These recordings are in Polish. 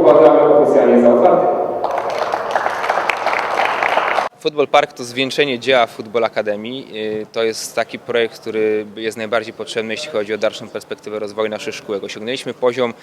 uważamy oficjalnie za otwarty. Football Park to zwieńczenie dzieła Football Akademii. Yy, To jest taki projekt, który jest najbardziej potrzebny, jeśli chodzi o dalszą perspektywę rozwoju naszych szkółek. Osiągnęliśmy poziom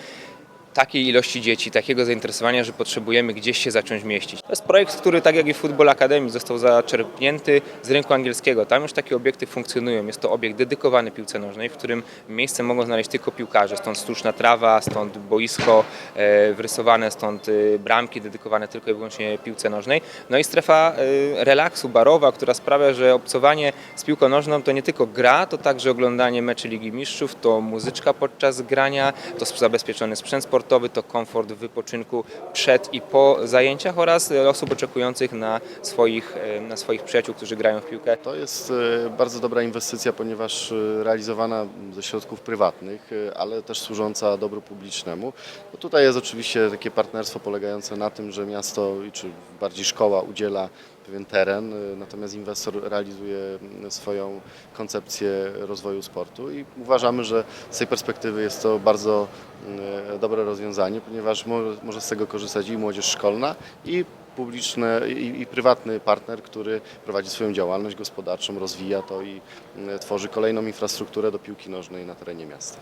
takiej ilości dzieci, takiego zainteresowania, że potrzebujemy gdzieś się zacząć mieścić. To jest projekt, który tak jak i Football Academy został zaczerpnięty z rynku angielskiego. Tam już takie obiekty funkcjonują. Jest to obiekt dedykowany piłce nożnej, w którym miejsce mogą znaleźć tylko piłkarze. Stąd sztuczna trawa, stąd boisko e, wrysowane, stąd e, bramki dedykowane tylko i wyłącznie piłce nożnej. No i strefa e, relaksu barowa, która sprawia, że obcowanie z piłką nożną to nie tylko gra, to także oglądanie meczy Ligi Mistrzów, to muzyczka podczas grania, to zabezpieczony sprzęt sportowy, to komfort wypoczynku przed i po zajęciach oraz osób oczekujących na swoich, e, na swoich przyjaciół, którzy grają w piłkę. To jest e, bardzo dobra inwestycja, ponieważ e, realizowana ze środków prywatnych, ale też służąca dobru publicznemu. No tutaj jest oczywiście takie partnerstwo polegające na tym, że miasto, czy bardziej szkoła udziela pewien teren, e, natomiast inwestor realizuje mm, swoją koncepcję rozwoju sportu i uważamy, że z tej perspektywy jest to bardzo mm, dobre rozwiązanie, ponieważ może, z tego korzystać i młodzież szkolna i publiczny i, i prywatny partner, który prowadzi swoją działalność gospodarczą, rozwija to i mm, tworzy kolejną infrastrukturę do piłki nożnej na terenie miasta.